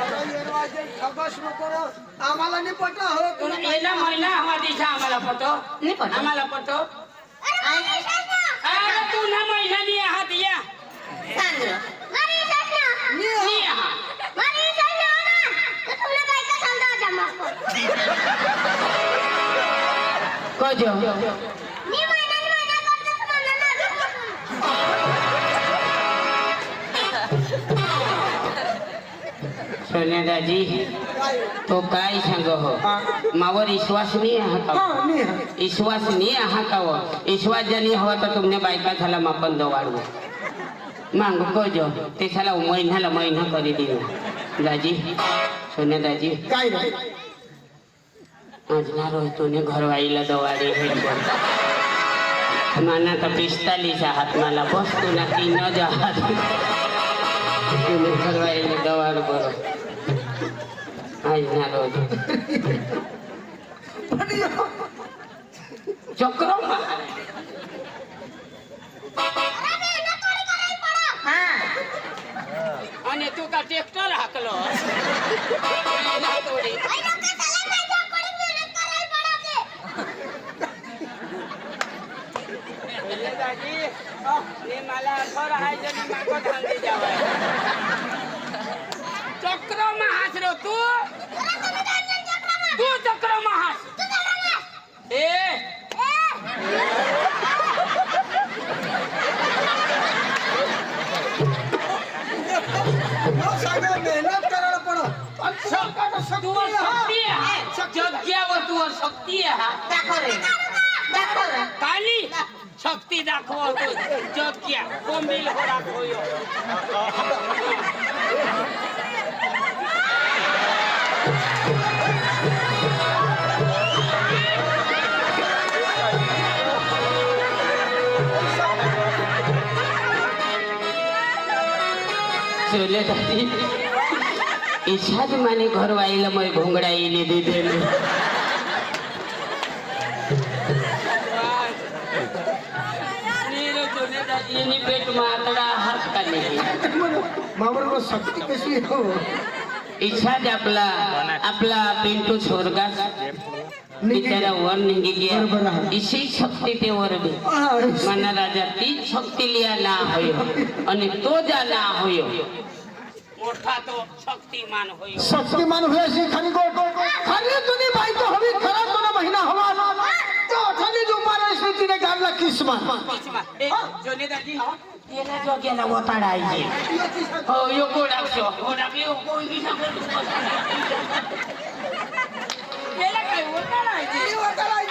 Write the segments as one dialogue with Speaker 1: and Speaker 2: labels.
Speaker 1: ठगस नको रे. आम्हाला नाही पटा हो तुला
Speaker 2: पहिला महिना हवा दिशा आम्हाला पटो
Speaker 3: नाही पटत.
Speaker 2: आम्हाला पटो
Speaker 3: आई,
Speaker 2: अरे तू ना महिना नाही आहात या
Speaker 3: सांग रं.
Speaker 1: मी
Speaker 2: नाही
Speaker 1: हा.
Speaker 2: आहात कजो સોનેદાજી તો કાઈ સંગો માવો વિશ્વાસ નહીં હાકાવો. વિશ્વાસ નહીં હાકાવો. વિશ્વાસ જની હો તો તમને બાયકા થાલા માપન દોવાડવું માંગ કોજો
Speaker 1: તે સાલા
Speaker 2: મહિના લા મહિના કરી દીધું દાજી સોનેદાજી. કાઈ નહીં. આજના રોજ તને ઘર વાઈલા દવાડી હે માના તો પિસ્તાલીસ હાથમાં લા. બસ તું નાખી
Speaker 1: ન જા હાથ ઘર વાઈલા દવાડ બરો આજના રોજ છોકરો
Speaker 2: અને
Speaker 1: તું કા
Speaker 2: ટ્રેક્ટર હાકલો ચક્રો માં હાથ તું વસ્તુ
Speaker 3: શક્તિ જગ્યા વસ્તુ શક્તિ
Speaker 2: કાલી શક્તિ દાખવો તો જગ્યા કોમ્બિલ રાખો Söyle dedi. ઈચ્છા જ મને ઘર વાયેલા મોય ભૂંગળાઈને દીધેલું. એની પેટમાં હાથ કાઢી મામરનો આપલા આપલા
Speaker 1: પિન્ટુ
Speaker 2: સ્વર્ગા બિચારા વર નીકળી શક્તિ
Speaker 1: તે
Speaker 2: વર રાજા તી શક્તિ લ્યા ના હોય. અને તો જ આ ના હોય. શક્તિમાન હોય.
Speaker 1: શક્તિમાન હોય છે ખાલી ગો ખાલી ભાઈ તો હવે ખરા તોના મહિના
Speaker 2: હવા તો ઓઠાની ઉપર સ્મૃતિ ને ગામ લા કિસ્મા છે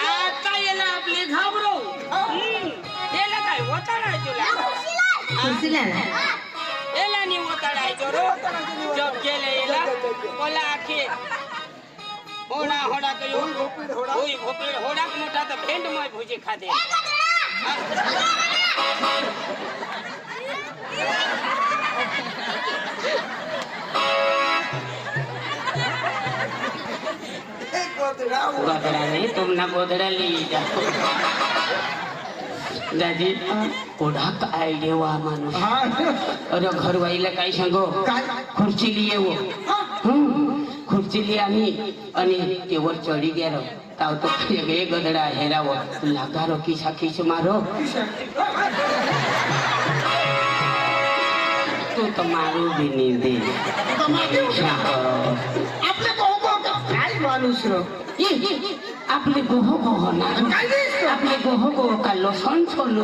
Speaker 2: આ તા એલા આપણે ઘાબરો એલા એલા ની ઓતડાઈ જો રો જબ ગેલે એલા ઓલા આખી હોડા હોડા કયો ઓય ભોપીડ હોડા. મોટા તો ભેંડમાં ભૂજી ખાધે. ગોદડા નહીં તમને ગોદડા લઈ જાઓ. દાદી ઓઢાક આઈ લેવા માનો અરે ઘર વાઈલા કાઈ? સંગો
Speaker 1: ખુરશી
Speaker 2: લઈ આવો. ખુરશી લઈ આવી અને તેવર ચડી ગયા તાવ તો બે ગદડા હેરાવો. લાગારો ખીસા ખીસ મારો. તો તમારું બી નીંદે. આપણે કહું કાઈ માનુસ રો
Speaker 1: आपले कोको काय माणूस रो
Speaker 2: इ, इ, इ, आपले गोह गोह ना
Speaker 1: काय दिसतो?
Speaker 2: आपले गोह गोह का लसण सोलू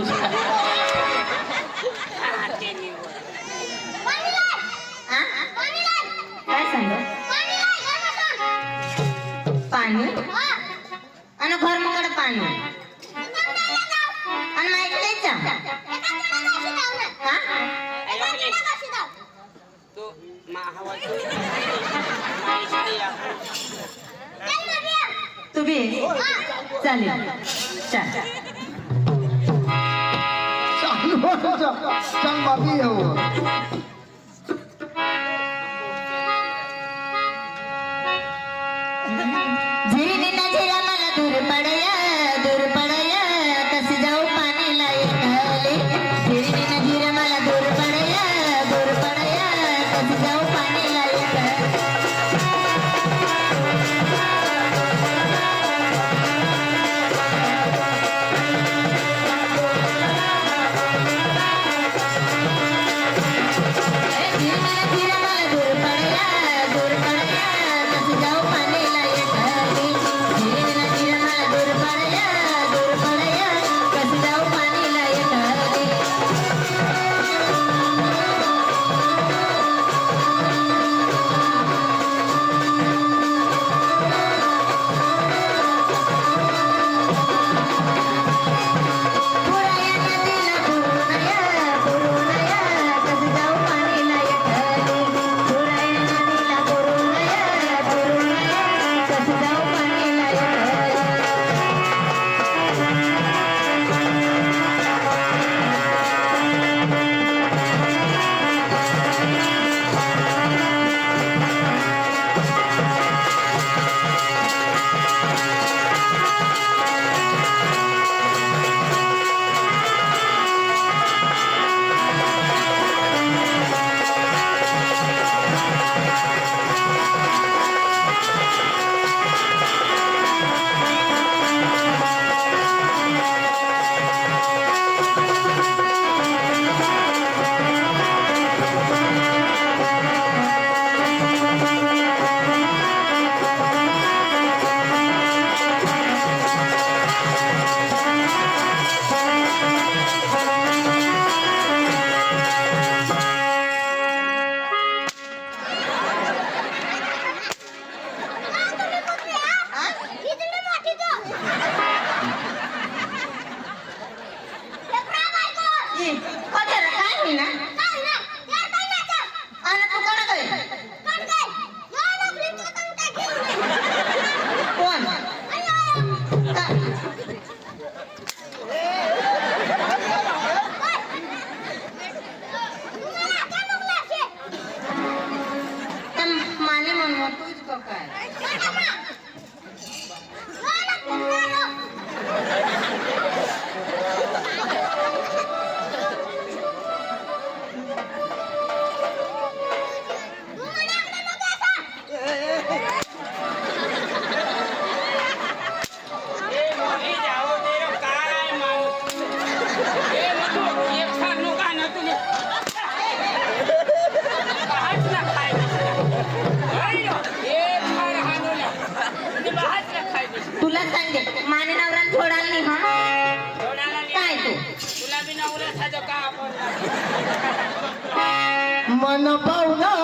Speaker 1: পাও না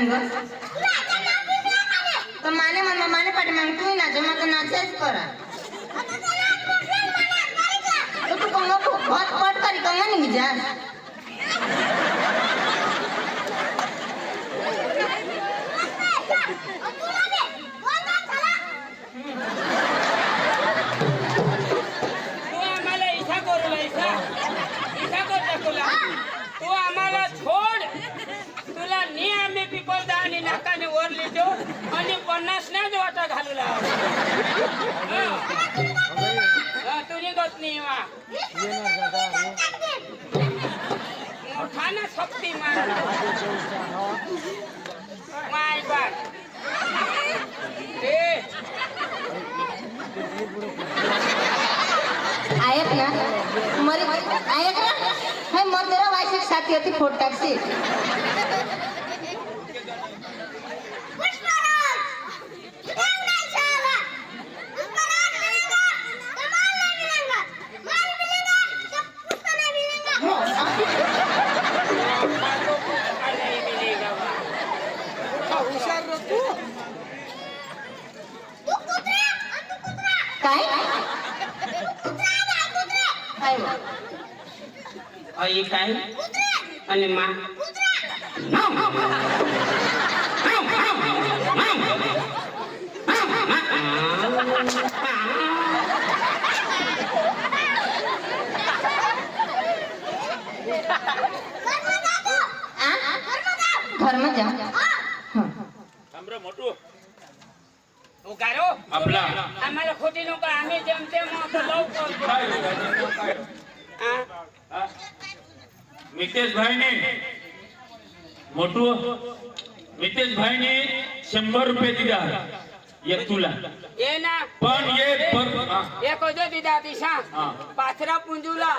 Speaker 1: સમજો તો માને મન માને પાટી માંગ તું ના
Speaker 2: જમા તો નાચે જ કરા તો તું કંગો ભત પટ કરી કંગો નહીં જા पिपळदा आणि नाकाने वर लिहितो आणि पन्नास नाच वाटा घालू लागला तुम्ही गत नाही वा. मोठा ना सप्ती मार. माय बाप.
Speaker 1: आहेत ना. मरी आहेत ना. हे मग जरा वायशिक साथी होती फोट टाकशी
Speaker 2: અહીં થાય અને માં
Speaker 1: ઘરમાં જાઓ સાંભળો મોટું
Speaker 2: ઉગારો
Speaker 4: આપલા
Speaker 2: અમારે ખોટી નો કામે જેમ તેમ બહુ
Speaker 4: मितेशभाईने मोठू मितेशभाईने शंभर रुपये दिला. एक तुला.
Speaker 2: ये ना.
Speaker 4: पण ये पर.
Speaker 2: एक होतो दिदा दिशा.
Speaker 4: हा.
Speaker 2: पाथरा पुंजूला.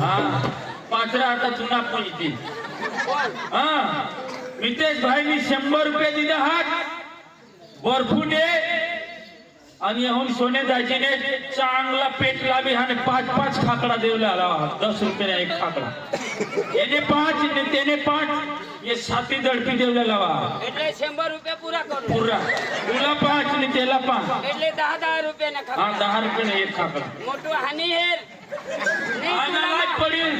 Speaker 4: हा. पाचरा आता येते
Speaker 2: कोण?
Speaker 4: हा. मितेशभाईने शंभर रुपये दिले हात. बर्फूने आणि येऊन सोने दाजीने चांगला पेट लावी आणि पाच पाच खाकडा देवला आला दस रुपयाला एक खाकडा याने पाच त्याने पाच ये साती दडपी देवला लावा
Speaker 2: એટલે શંભર રૂપિયા પૂરા કરો
Speaker 4: પૂરા तुला पाच आणि त्याला पाच
Speaker 2: એટલે દહ દહ રૂપિયાના
Speaker 4: હા
Speaker 2: ખાવા
Speaker 4: दहा रुपयाने एक खाकडा
Speaker 2: મોટું હાની હેર નહીં
Speaker 4: आणि
Speaker 2: तुला लाज
Speaker 4: पडेल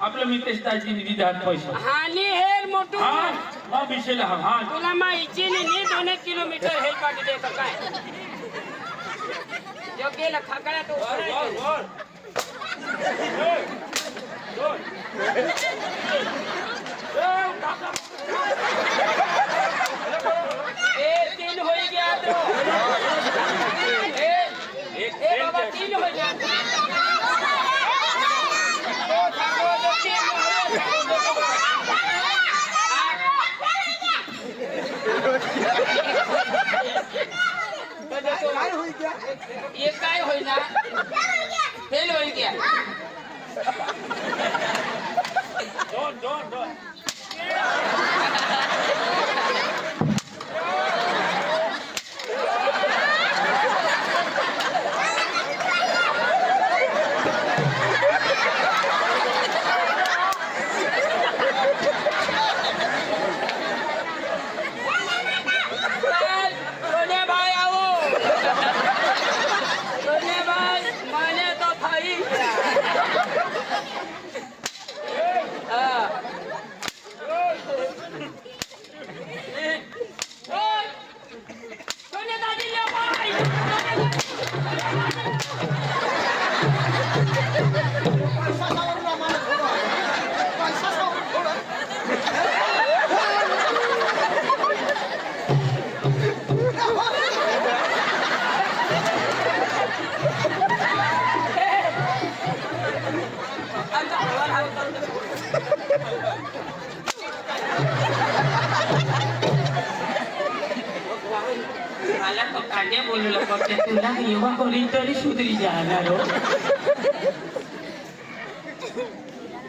Speaker 4: आपलं मितेश दाजीने दिले हात पैसा
Speaker 2: હાની હેર મોટું
Speaker 4: હા हा विषयला हा हा
Speaker 2: तुला माहिती नाही दोन एक किलोमीटर हेल पाठी देतो काय જો પેલા ખકડા તો એ તીન હોઈ ગયા તો. એ એ બાબા તીન હોઈ ગયા તો. થાકો તો તીન હોઈ ગયા एक काय होईना? फेल होईल क्या दोन दोन दोन.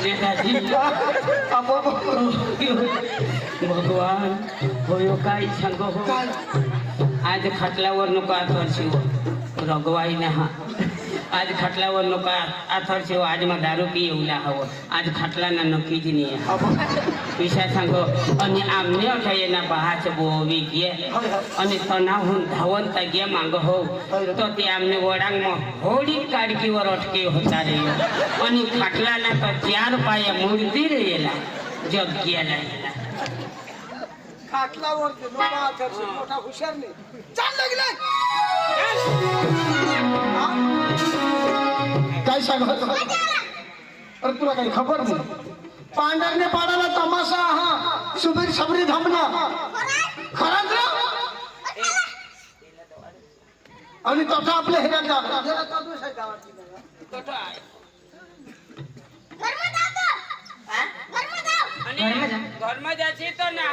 Speaker 2: मुझे राजी भगवान होयो हो, काय सांग? हो
Speaker 1: आज खटल्यावर नको
Speaker 3: आत वर्षी हो
Speaker 2: रगवाई नहा. આજ ખાટલાવર લોકો આથર છે આજમાં દારૂ પીએ એવું ના હવો. આજ ખાટલાના નક્કી જ નહીં હવો. પૈસા સાંગો અને આમને થાય એના બહા છે બોવી ગયે અને તના હું ધાવન તા ગયા માંગો હોવ તો તે આમને વડાંગમાં હોડી કાઢકી વર અટકે હોતા રહ્યો. અને ખાટલાના તો ચાર પાયે મૂર્તિ રહેલા જગ્યા રહેલા.
Speaker 1: ખાટલાવર મોટા હોશિયાર નહીં. ચાલ લગી काय सांगत अरे तुला काही खबर नाही? पांढरने पाडाला तमाशा हा. सुबीर सबरी धामना खरंच आणि तसा आपल्या ह्याच्यात
Speaker 2: घरमा जायची तर ना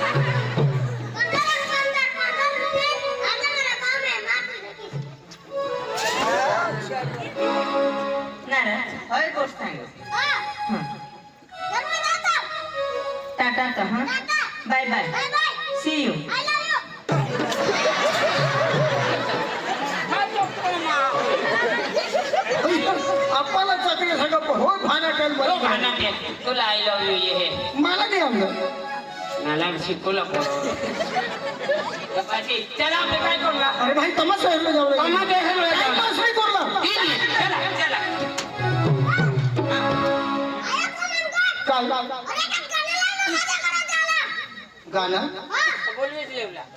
Speaker 1: गाणं?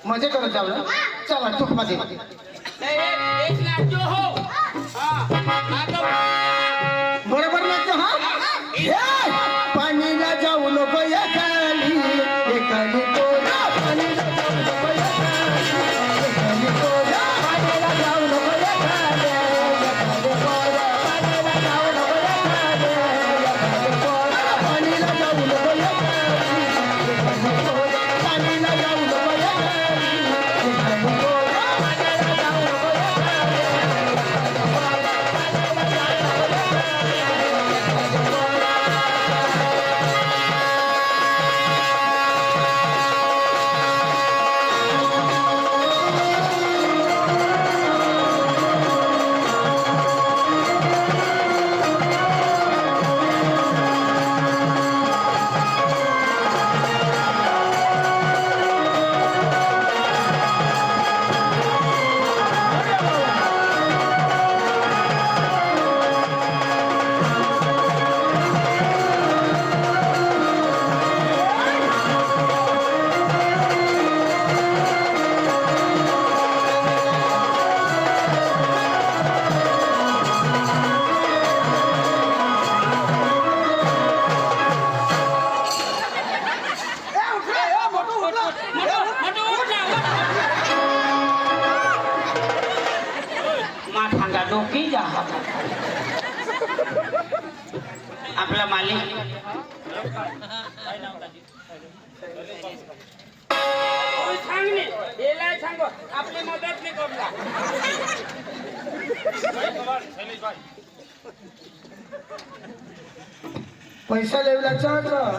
Speaker 1: मजे करत जावलं चला चुकमध्ये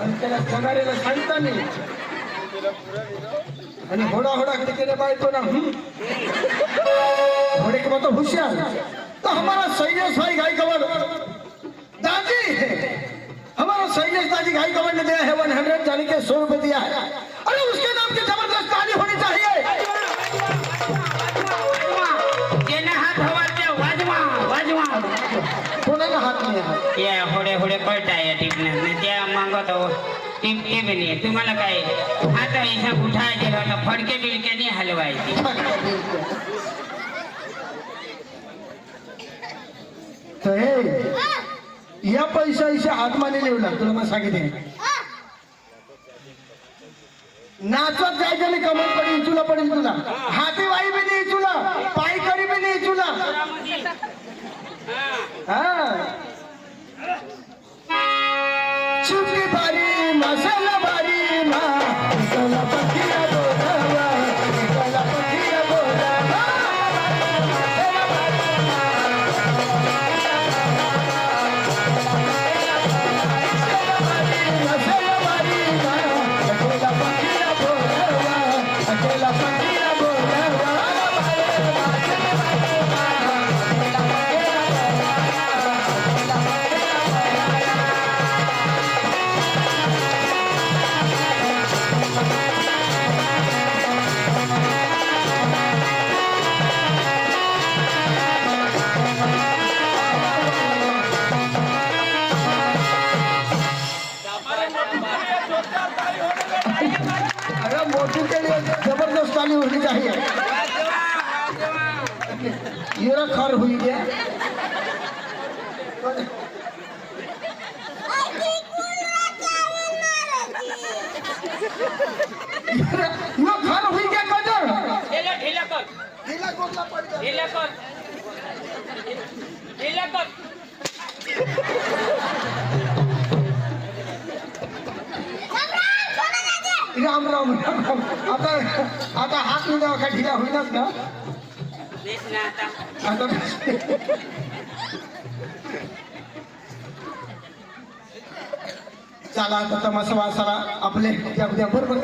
Speaker 1: आणि त्याला पगारेला सांगता नाही आणि होडा होडा टिकेने बायको ना हम्म. घोड़े के मतलब होशियार तो हमारा सैयद भाई गाय कवर दादी हमारा सैयद दादी गाय कवर ने दिया है वन हंड्रेड जाने के सौ रुपए दिया है अरे उसके टिमके बी नाही
Speaker 2: तुम्हारा काय? आता ऐसा कुठा ना फडके बिल के नहीं हलवाई
Speaker 1: थी तो ये या पैसा ऐशा आत्माने लिहिवला तुला मला सांगितले नाचत जायचं नाही कमल पडेल तुला पडेल तुला. हा राम राम राम राम आता आता हात द्यावा का ढिला होईनाच ना?
Speaker 2: आता.
Speaker 1: चला आता तमाशा वासाला आपले उद्या उद्या बरोबर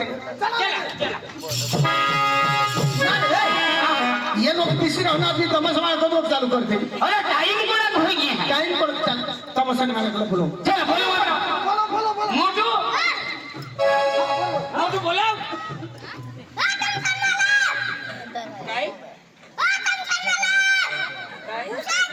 Speaker 1: ये लोक पिसी राहून आपली तमाशा वाजतो चालू करते
Speaker 2: अरे टाइम गया
Speaker 1: टाइम पडत तमाशाने मला बोलव
Speaker 2: चला Vai.